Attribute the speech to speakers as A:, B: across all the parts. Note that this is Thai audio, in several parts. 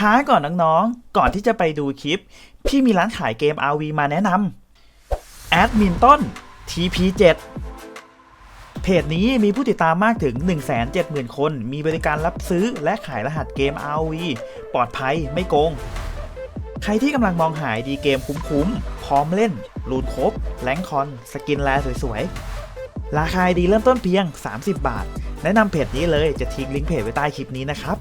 A: ช้าก่อนน้องๆ ก่อนที่จะไปดูคลิป พี่มีร้านขายเกม RV มาแนะนำแอดมินต้น TP7 เพจนี้มีผู้ติดตามมากถึง 170,000 คน มีบริการรับซื้อและขายรหัสเกม RV ปลอดภัยไม่โกง ใครที่กำลังมองหายดีเกมคุ้มๆ พร้อมเล่น รูนครบแรงคอน สกินแลสวยๆ ราคาดีเริ่มต้นเพียง 30 บาท แนะนำเพจนี้เลยจะทิ้งลิงก์เพจไว้ใต้คลิปนี้นะครับ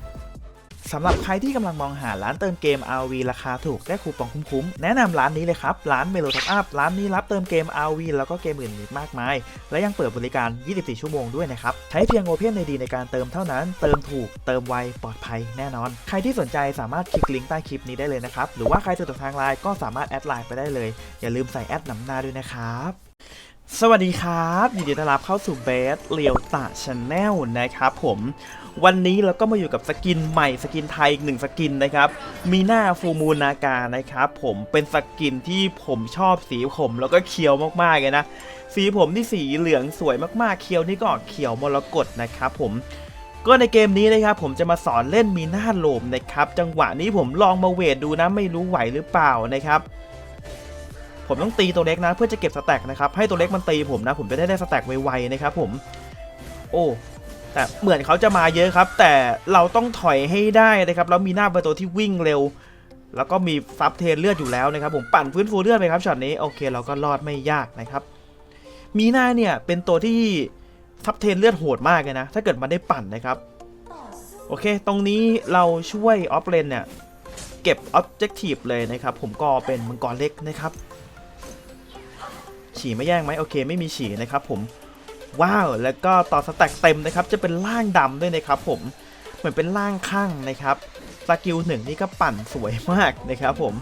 A: สำหรับใครที่กำลังมองหาร้านเติมเกม RV ราคาถูกได้คูปองคุ้มๆ แนะนำร้านนี้เลยครับ ร้านเมโลท็อปอัพร้านนี้รับเติมเกม RV แล้วก็เกมอื่นอีกมากมาย และยังเปิดบริการ 24 ชั่วโมงด้วยนะครับ ใช้เพียงโอเพนในดีในการเติมเท่านั้น เติมถูกเติมไวปลอดภัยแน่นอน ใครที่สนใจสามารถคลิกลิงก์ใต้คลิปนี้ได้เลยนะครับ หรือว่าใครจะติดทางไลน์ก็สามารถแอดไลน์ไปได้เลย อย่าลืมใส่แอดนำหน้าด้วยนะครับ สวัสดีครับยินดีต้อนรับเข้าสู่เบสเลียวตะชาแนลนะครับผมวันนี้เราก็มาอยู่กับสกินใหม่สกินไทยอีกหนึ่งสกินนะครับมีหน้าฟูมูนากานะครับผมเป็นสกินที่ผมชอบสีผมแล้วก็เคียวมากๆเลยนะสีผมที่สีเหลืองสวยมากๆเคียวนี่ก็ออกเขียวมรกตนะครับผมก็ในเกมนี้นะครับผมจะมาสอนเล่นมีหน้าโลมนะครับจังหวะนี้ผมลองมาเวทดูนะไม่รู้ไหวหรือเปล่านะครับ ผมต้องตีตัวเล็กนะ เพื่อจะเก็บสแต็กนะครับให้ตัวเล็กมันตีผมนะ ผมจะได้ได้สแต็กไวๆนะครับผมโอ้แต่เหมือนเขาจะมาเยอะครับ แต่เราต้องถอยให้ได้นะครับแล้วมีหน้าเป็นตัวที่วิ่งเร็ว แล้วก็มีซับเทนเลือดอยู่แล้วนะครับ ผมปั่นฟื้นฟูเลือดไปครับช็อตนี้โอเคเราก็รอดไม่ยากนะครับ มีหน้าเนี่ยเป็นตัวที่ซับเทนเลือดโหดมากเลยนะ ถ้าเกิดมันได้ปั่นนะครับโอเค ตรงนี้เราช่วยออฟเลนเนี่ย เก็บออบเจกตีฟเลยนะครับ ผมก็เป็นมังกรเล็กนะครับ ฉี่ไม่แย่งไหมโอเค ไม่มีฉี่นะครับผมว้าวแล้วก็ต่อสแต็กเต็มนะครับจะเป็นล่างดำด้วยนะครับผมเหมือนเป็นล่างข้างนะครับสกิลหนึ่งนี่ก็ปั่นสวยมากนะครับผม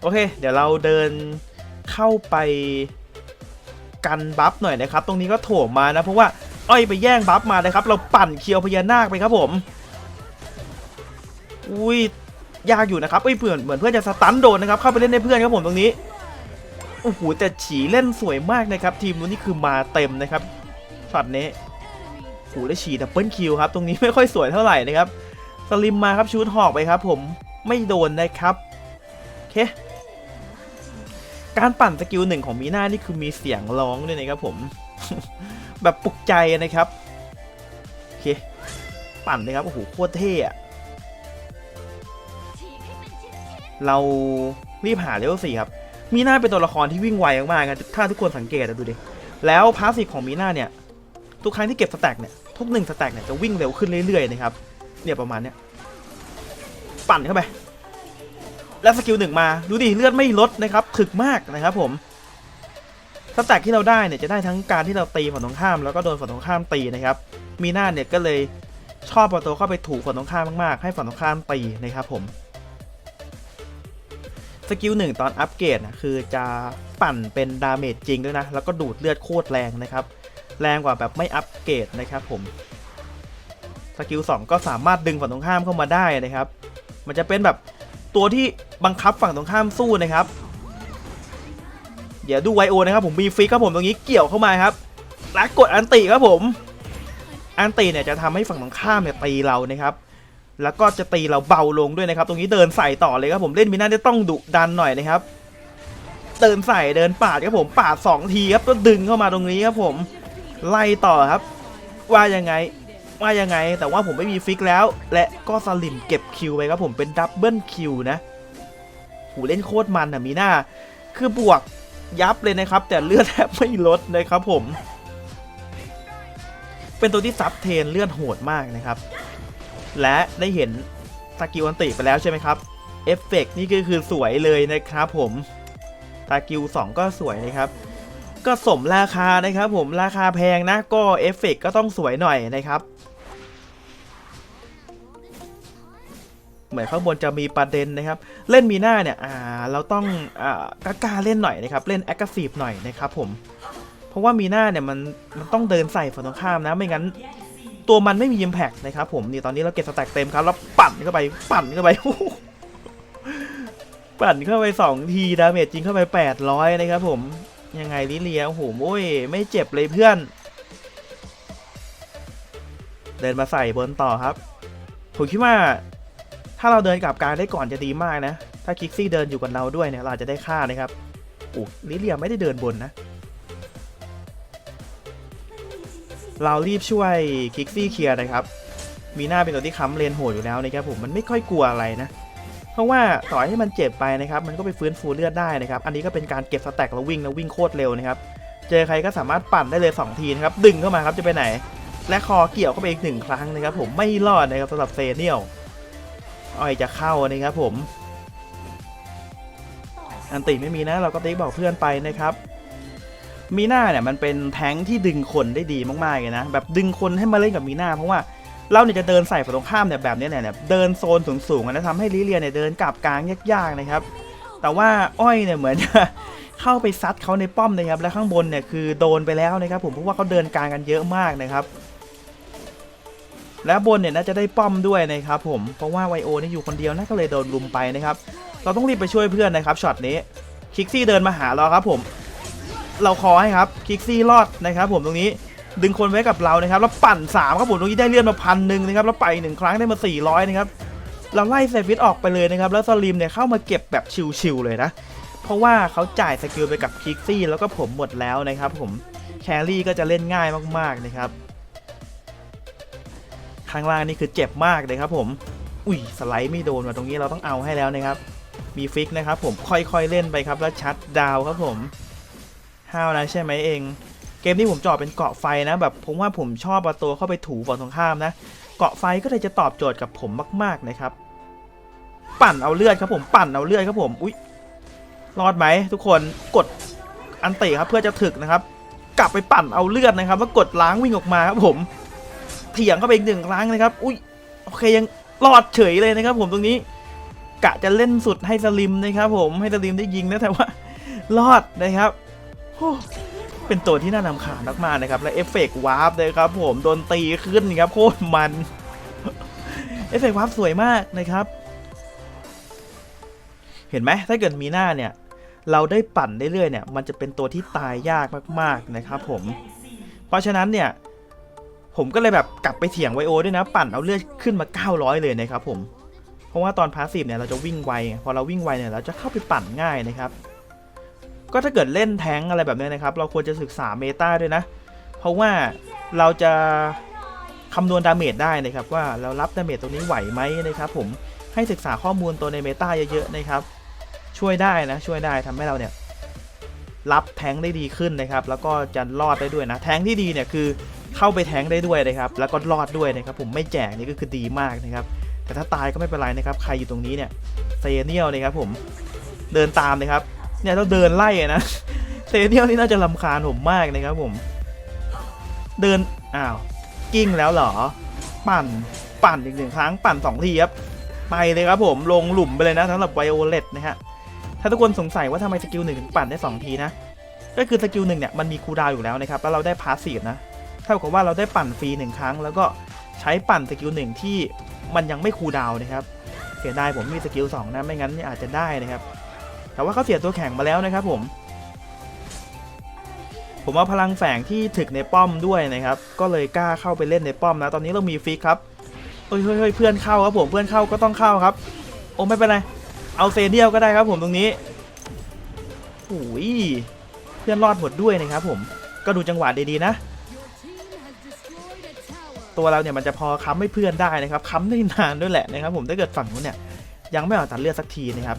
A: โอเค เดี๋ยวเราเดินเข้าไปกันบัฟหน่อยนะครับ ตรงนี้ก็โถมมานะเพราะว่าอ้อยไปแย่งบัฟมานะครับ เราปั่นเคียวพญานาคไปครับผม อุ้ยยากอยู่นะครับเอ้ยเพื่อนเหมือนเพื่อนจะสตันโดนนะครับเข้าไปเล่นในเพื่อนครับผมตรงนี้ โอ้โหแต่ฉีเล่นสวยมากนะครับ ทีมนู้นนี่คือมาเต็มนะครับช็อตนี้โอ้โหได้ฉีดับเบิลคิวครับ ตรงนี้ไม่ค่อยสวยเท่าไหร่นะครับสลิมมาครับชูดหอกไปครับ ผมไม่โดนนะครับโอเคการปั่นสกิลหนึ่งของมีน่านี่คือมีเสียงร้องด้วยนะครับผม แบบปลุกใจนะครับโอเคปั่นเลยครับโอ้โหโคตรเท่อะเรารีบหาเลเวลสี่ครับ มีหน่าเป็นตัวละครที่วิ่งไวมากๆนะถ้าทุกคนสังเกตอะดูดิ แล้วพาสซีฟของมีหน่าเนี่ย ทุกครั้งที่เก็บสแต็กเนี่ย ทุกหนึ่งสแต็กเนี่ยจะวิ่งเร็วขึ้นเรื่อยๆนะครับ เนี่ยประมาณเนี้ย ปั่นเข้าไป แล้วสกิลหนึ่งมา ดูดิ เลือดไม่ลดนะครับถึกมากนะครับผมสแต็กที่เราได้เนี่ยจะได้ทั้งการที่เราตีฝั่งตรงข้าม แล้วก็โดนฝั่งตรงข้ามตีนะครับ มีหน่าเนี่ยก็เลยชอบเอาตัวเข้าไปถูกฝั่งตรงข้ามมากๆ ให้ฝั่งตรงข้ามตีนะครับผม สกิลหนึ่งตอนอัปเกรดนะคือจะปั่นเป็นดาเมจจริงด้วยนะ แล้วก็ดูดเลือดโคตรแรงนะครับ แรงกว่าแบบไม่อัปเกรดนะครับผมสกิล2ก็สามารถดึงฝั่งตรงข้ามเข้ามาได้นะครับ มันจะเป็นแบบตัวที่บังคับฝั่งตรงข้ามสู้นะครับ เดี๋ยวดูไวโอนะครับผมมีฟิกครับผมตรงนี้เกี่ยวเข้ามาครับแล้วกดอันติครับผม อันติเนี่ยจะทำให้ฝั่งตรงข้ามเนี่ยตีเรานะครับ แล้วก็จะตีเราเบาลงด้วยนะครับ ตรงนี้เดินใส่ต่อเลยครับผมเล่นมิน่าจะต้องดุดันหน่อยนะครับ เดินใส่เดินปาดครับผมปาดสองทีครับก็ดึงเข้ามาตรงนี้ครับผมไล่ต่อครับ ว่ายังไงว่ายังไง แต่ว่าผมไม่มีฟิกแล้ว และก็สลิมเก็บคิวไปครับผมเป็นดับเบิลคิวนะหูเล่นโคตรมันอะมีหน้า คือบวกยับเลยนะครับ แต่เลือดแทบไม่ลดนะครับผม เป็นตัวที่ซับเทนเลือดโหดมากนะครับ และได้เห็นสกิลอันติไปแล้วใช่ไหมครับเอฟเฟกต์นี่ก็คือสวยเลยนะครับผมสกิล2ก็สวยนะครับ ก็สมราคานะครับผมราคาแพงนะก็เอฟเฟกต์ก็ต้องสวยหน่อยนะครับ เหมือนข้างบนจะมีประเด็นนะครับ เล่นมีหน้าเนี่ยอ่าเราต้องอ่ากล้าเล่นหน่อยนะครับ เล่นแอคทีฟหน่อยนะครับผม เพราะว่ามีหน้าเนี่ยมันมันต้องเดินใส่ฝั่งตรงข้ามนะไม่งั้น ตัวมันไม่มี Impact นะครับผมนี่ตอนนี้เราเก็บสแต็กเต็มครับแล้วปั่นเข้าไปปั่นเข้าไปปั่นเข้าไปสองทีดาเมจจริงเข้าไป 800 นะครับผมยังไงลิเลียโอ้โหโอ้ยไม่เจ็บเลยเพื่อน เดินมาใส่บนต่อครับ ผมคิดว่าถ้าเราเดินกลับกลางได้ก่อนจะดีมากนะ ถ้าคิกซี่เดินอยู่กับเราด้วยเนี่ยเราจะได้ค่านะครับโอ้ลิเลียไม่ได้เดินบนนะ เรารีบช่วยคิกซี่เคลียร์นะครับ มีหน้าเป็นตัวที่ค้ำเลนโหดอยู่แล้วนะครับผมมันไม่ค่อยกลัวอะไรนะ เพราะว่าต่อให้มันเจ็บไปนะครับ มันก็ไปฟื้นฟูเลือดได้นะครับ อันนี้ก็เป็นการเก็บสแต็กแล้ววิ่งแล้ววิ่งโคตรเร็วนะครับ เจอใครก็สามารถปั่นได้เลย 2 ทีนะครับ ดึงเข้ามาครับจะไปไหน และคอเกี่ยวเข้าไปอีกหนึ่งครั้งนะครับ ผมไม่รอดนะครับสำหรับเซเนียลอ้อยจะเข้านะครับผม อันติไม่มีนะเราก็ติ๊กบอกเพื่อนไปนะครับ มีหน้าเนี่ยมันเป็นแท้งที่ดึงคนได้ดีมากๆเลยนะ แบบดึงคนให้มาเล่นกับมีหน้าเพราะว่าเราเนี่ยจะเดินใส่ฝั่งตรงข้ามเนี่ยแบบนี้เนี่ยเนี่ยเดินโซนสูงๆนะทำให้ลิเลียเนี่ยเดินกลับกลางยากๆนะครับ แต่ว่าอ้อยเนี่ยเหมือนจะเข้าไปซัดเขาในป้อมนะครับ และข้างบนเนี่ยคือโดนไปแล้วนะครับ ผมเพราะว่าเขาเดินกลางกันเยอะมากนะครับและบนเนี่ยน่าจะได้ป้อมด้วยนะครับผม เพราะว่าไวโอนี่อยู่คนเดียวนะก็เลยโดนลุมไปนะครับ เราต้องรีบไปช่วยเพื่อนนะครับช็อตนี้คิกซี่เดินมาหาเราครับผม เราคอให้ครับคิกซี่รอดนะครับผมตรงนี้ดึงคนไว้กับเรานะครับแล้วปั่น3ครับผมตรงนี้ได้เลื่อนมาพันหนึ่งนะครับแล้วไปหนึ่งครั้งได้มา 400นะครับเราไล่เซฟิตออกไปเลยนะครับแล้วสลิมเนี่ยเข้ามาเก็บแบบชิวๆเลยนะเพราะว่าเขาจ่ายสกิลไปกับคิกซี่แล้วก็ผมหมดแล้วนะครับผมแครี่ก็จะเล่นง่ายมากๆนะครับข้างล่างนี่คือเจ็บมากเลยครับผมอุ้ยสไลด์ไม่โดนมาตรงนี้เราต้องเอาให้แล้วนะครับมีฟิกนะครับผมค่อยๆเล่นไปครับแล้วชัดดาวครับผม ห้าวนะใช่ไหมเอง เกมนี้ผมจอดเป็นเกาะไฟนะแบบผมว่าผมชอบเอาตัวเข้าไปถูฝั่งตรงข้ามนะ เกาะไฟก็เลยจะตอบโจทย์กับผมมากๆนะครับ ปั่นเอาเลือดครับผมปั่นเอาเลือดครับผมอุ้ยรอดไหมทุกคนกดอันติครับเพื่อจะถึกนะครับ กลับไปปั่นเอาเลือดนะครับแล้วกดล้างวิ่งออกมาครับผม เถียงเข้าไปอีกหนึ่งครั้งนะครับ อุ้ยโอเคยังรอดเฉยเลยนะครับผมตรงนี้กะจะเล่นสุดให้สลิมนะครับผมให้สลิมได้ยิงนะแต่ว่ารอดนะครับ เป็นตัวที่น่านำขานมากๆนะครับ และเอฟเฟกต์วาร์ปเลยครับผมโดนตีขึ้นครับโคตรมัน เอฟเฟกต์วาร์ปสวยมากนะครับ เห็นไหมถ้าเกิดมีหน้าเนี่ย เราได้ปั่นได้เรื่อยๆเนี่ย มันจะเป็นตัวที่ตายยากมากๆนะครับผม เพราะฉะนั้นเนี่ย ผมก็เลยแบบกลับไปเถียงไวโอด้วยนะ ปั่นเอาเลือดขึ้นมา 900 เลยนะครับผม เพราะว่าตอนพาสซีฟเนี่ยเราจะวิ่งไว พอเราวิ่งไวเนี่ยเราจะเข้าไปปั่นง่ายนะครับ ก็ถ้าเกิดเล่นแท้งอะไรแบบนี้นะครับ เราควรจะศึกษาเมตาด้วยนะ เพราะว่าเราจะคำนวณดาเมจได้นะครับว่าเรารับดาเมจตรงนี้ไหวไหมนะครับ ผมให้ศึกษาข้อมูลตัวในเมตาเยอะๆนะครับ ช่วยได้นะช่วยได้ทำให้เราเนี่ยรับแท้งได้ดีขึ้นนะครับ แล้วก็จะรอดได้ด้วยนะ แท้งที่ดีเนี่ยคือเข้าไปแท้งได้ด้วยนะครับ แล้วก็รอดด้วยนะครับ ผมไม่แจกนี่ก็คือดีมากนะครับ แต่ถ้าตายก็ไม่เป็นไรนะครับ ใครอยู่ตรงนี้เนี่ยเซเนียลนะครับผมเดินตามเลยครับ เนี่ยต้องเดินไล่นะเซเนียลนี่น่าจะลำคาญผมมากนะครับผม เดิน อ้าว กิ้งแล้วเหรอ ปั่น ปั่นอีกหนึ่งครั้ง ปั่นสองทีครับ ไปเลยครับผม ลงหลุมไปเลยนะสำหรับไวโอเลตนะฮะ ถ้าทุกคนสงสัยว่าทำไมสกิลหนึ่งถึงปั่นได้2ทีนะ ก็คือสกิลหนึ่งเนี่ยมันมีคูลดาวอยู่แล้วนะครับ แล้วเราได้พาสซีฟนะ เท่ากับว่าเราได้ปั่นฟรีหนึ่งครั้ง แล้วก็ใช้ปั่นสกิลหนึ่งที่มันยังไม่คูลดาวนะครับ เสียดายผมมีสกิลสองนะ ไม่งั้นอาจจะได้นะครับ แต่ว่าเขาเสียตัวแข่งมาแล้วนะครับผม ผมเอาพลังแฝงที่ถึกในป้อมด้วยนะครับ ก็เลยกล้าเข้าไปเล่นในป้อมนะ ตอนนี้เรามีฟิกครับเฮ้ยเฮ้ยเพื่อนเข้าครับผม เพื่อนเข้าก็ต้องเข้าครับ โอ้ไม่เป็นไร เอาเซเดียลก็ได้ครับผมตรงนี้โอ้ยเพื่อนรอดหมดด้วยนะครับผม ก็ดูจังหวะดีๆนะตัวเราเนี่ยมันจะพอค้ำให้เพื่อนได้นะครับค้ำได้นานด้วยแหละนะครับผมถ้าเกิดฝั่งนู้นเนี่ยยังไม่เอาตัดเลือดสักทีนะครับ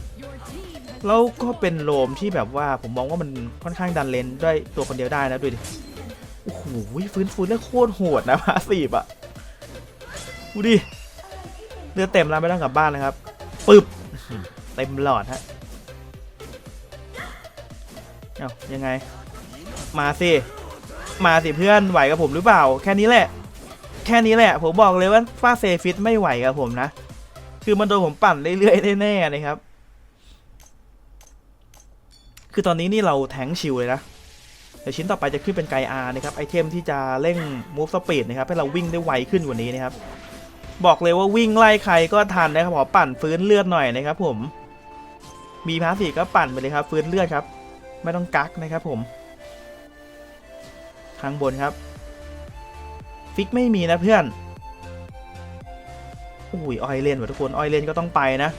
A: แล้วก็เป็นโลมที่แบบว่าผมมองว่ามันค่อนข้างดันเลนด้วยตัวคนเดียวได้นะดูดิ โอ้โหฟื้นฟูเลือดโคตรโหดนะพาสีบอะดูดิเลือดเต็มแล้วไม่ต้องกลับบ้านนะครับปึ๊บเต็มหลอดฮะเอายังไง มาสิ มาสิเพื่อนไหวกับผมหรือเปล่า แค่นี้แหละ แค่นี้แหละ ผมบอกเลยว่าฟาเซฟิตไม่ไหวกับผมนะ คือมันโดนผมปั่นเรื่อยๆแน่ๆนะครับ คือตอนนี้นี่เราแทงชิวเลยนะเดี๋ยวชิ้นต่อไปจะขึ้นเป็นไกอาร์นะครับไอเทมที่จะเร่ง move speed นะครับให้เราวิ่งได้ไวขึ้นกว่านี้นะครับบอกเลยว่าวิ่งไล่ใครก็ทันนะครับขอปั่นฟื้นเลือดหน่อยนะครับผม มีพาสีก็ปั่นไปเลยครับ ฟื้นเลือดครับ ไม่ต้องกักนะครับผม ข้างบนครับ ฟิกไม่มีนะเพื่อนอุ้ยออยเลนว่ะทุกคนออยเลนก็ต้องไปนะ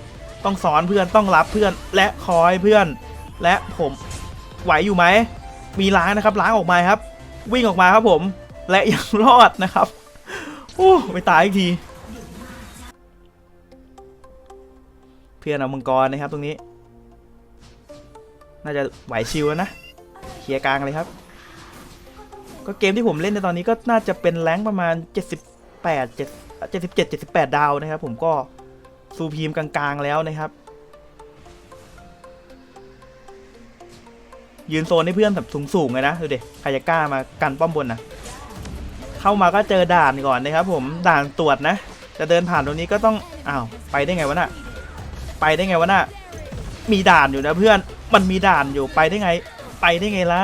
A: ต้องสอนเพื่อนต้องรับเพื่อนและคอยเพื่อน และผมไหวอยู่ไหม มีล้างนะครับ ล้างออกมาครับ วิ่งออกมาครับผม และยังรอดนะครับโอ้ไปตายอีกที เพื่อนเอามังกรนะครับตรงนี้ น่าจะไหวชิวแล้วนะเคลียร์กลางเลยครับ ก็เกมที่ผมเล่นในตอนนี้ก็น่าจะเป็นแรงประมาณ 78 7 77 78 ดาวนะครับ ผมก็ซูพีมกลางๆแล้วนะครับ ยืนโซนให้เพื่อนแบบสูงๆเลยนะดูดิใครจะกล้ามากันป้อมบนนะเข้ามาก็เจอด่านก่อนนะครับผมด่านตรวจนะ จะเดินผ่านตรงนี้ก็ต้องอ้าวไปได้ไงวะน่ะไปได้ไงวะน่ะมีด่านอยู่นะเพื่อนมันมีด่านอยู่ไปได้ไง ไปได้ไงล่ะ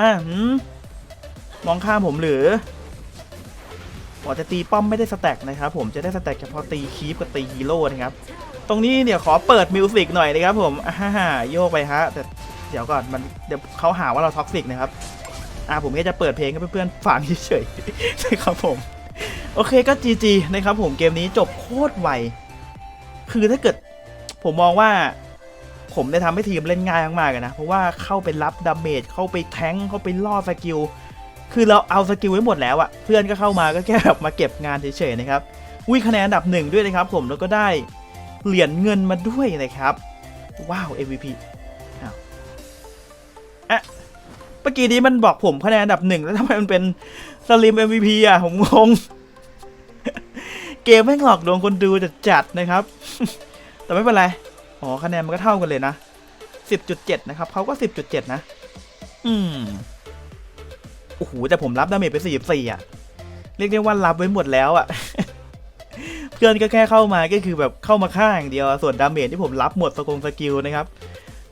A: มองข้ามผมหรือบอกจะตีป้อมไม่ได้สแต็กนะครับผมจะได้สแต็กเฉพาะตีคีปกับตีฮีโร่นะครับ ตรงนี้เนี่ยขอเปิดมิวสิกหน่อยนะครับผมอ่าฮ่าโยกไปฮะแต่ เดี๋ยวก่อนมันเดี๋ยวเขาหาว่าเราท็อกซิกนะครับ อ่าผมก็จะเปิดเพลงให้เพื่อนๆฟังเฉยๆนะครับผม โอเคก็ GG นะครับผมเกมนี้จบโคตรไว คือถ้าเกิดผมมองว่าผมได้ทำให้ทีมเล่นง่ายมากๆนะ เพราะว่าเข้าไปรับดาเมจเข้าไปแทงเข้าไปล่อสกิล คือเราเอาสกิลไว้หมดแล้วอะเพื่อนก็เข้ามาก็แค่แบบมาเก็บงานเฉยๆนะครับวิคะแนนอันดับหนึ่งด้วยนะครับผมแล้วก็ได้เหรียญเงินมาด้วยนะครับ ว้าว MVP อะเมื่อกี้นี้มันบอกผมคะแนนอันดับหนึ่งแล้วทำไมมันเป็นสลิม MVP อะ ผมงง เกมแม่งหลอกลวงคนดูจัดๆนะครับ แต่ไม่เป็นไร อ๋อ คะแนนมันก็เท่ากันเลยนะ 10.7 นะครับ เขาก็ 10.7 นะ อืม โอ้โห แต่ผมรับดาเมจไป 44 อะ เรียกได้ว่ารับไว้หมดแล้วอะ เพื่อนก็แค่เข้ามาก็คือแบบเข้ามาฆ่าอย่างเดียว ส่วนดาเมจที่ผมรับหมดสกงสกิลนะครับ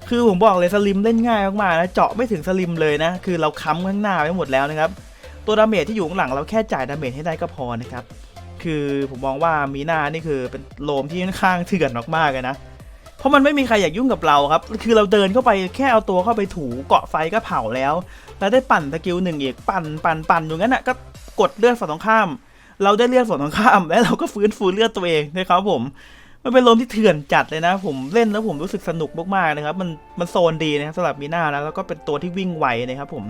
A: คือผมบอกเลยสลิมเล่นง่ายมากๆนะเจาะไม่ถึงสลิมเลยนะ คือเราค้ำข้างหน้าไว้หมดแล้วนะครับ ตัวดาเมจที่อยู่ข้างหลังเราแค่จ่ายดาเมจให้ได้ก็พอนะครับ คือผมมองว่ามีนานี่คือเป็นโลมที่ค่อนข้างเถื่อนมากๆเลยนะ เพราะมันไม่มีใครอยากยุ่งกับเราครับ คือเราเดินเข้าไปแค่เอาตัวเข้าไปถูเกาะไฟก็เผาแล้ว แล้วได้ปั่นสกิลหนึ่งอีกปั่นปั่นปั่นอยู่งั้นน่ะก็กดเลือดฝั่งตรงข้าม เราได้เลือดฝั่งตรงข้าม แล้วเราก็ฟื้นฟูเลือดตัวเองนะครับผม มันเป็นโลมที่เถื่อนจัดเลยนะ ผมเล่นแล้วผมรู้สึกสนุกมากๆนะครับ มันมันโซนดีนะครับสำหรับมีนานะแล้วก็เป็นตัวที่วิ่งไวนะครับผม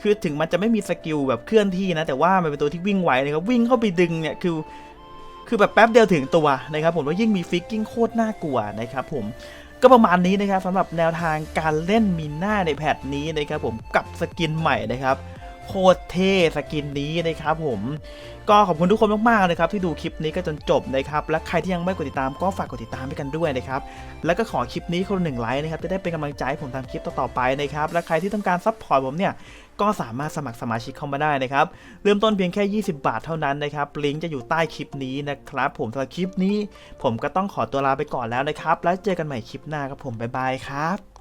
A: คือถึงมันจะไม่มีสกิลแบบเคลื่อนที่นะ แต่ว่ามันเป็นตัวที่วิ่งไวนะครับวิ่งเข้าไปดึงเนี่ยคือคือแบบแป๊บเดียวถึงตัวนะครับผมแล้วยิ่งมีฟิกกิ้งโคตรน่ากลัวนะครับผมก็ประมาณนี้นะครับสำหรับแนวทางการเล่นมินน่าในแพทนี้นะครับผมกับสกินใหม่นะครับ โคตรเท่สกินนี้นะครับผมก็ขอบคุณทุกคนมากๆนะครับที่ดูคลิปนี้ก็จนจบนะครับและใครที่ยังไม่กดติดตามก็ฝากกดติดตามให้กันด้วยนะครับแล้วก็ขอคลิปนี้คนหนึ่งไลค์นะครับจะได้เป็นกำลังใจให้ผมทำคลิปต่อๆไปนะครับและใครที่ต้องการซัพพอร์ตผมเนี่ยก็สามารถสมัครสมาชิกเข้ามาได้นะครับเริ่มต้นเพียงแค่ 20 บาทเท่านั้นนะครับลิงก์จะอยู่ใต้คลิปนี้นะครับผมสำหรับคลิปนี้ ผมก็ต้องขอตัวลาไปก่อนแล้วนะครับ แล้วเจอกันใหม่คลิปหน้าครับผมบ๊ายบายครับ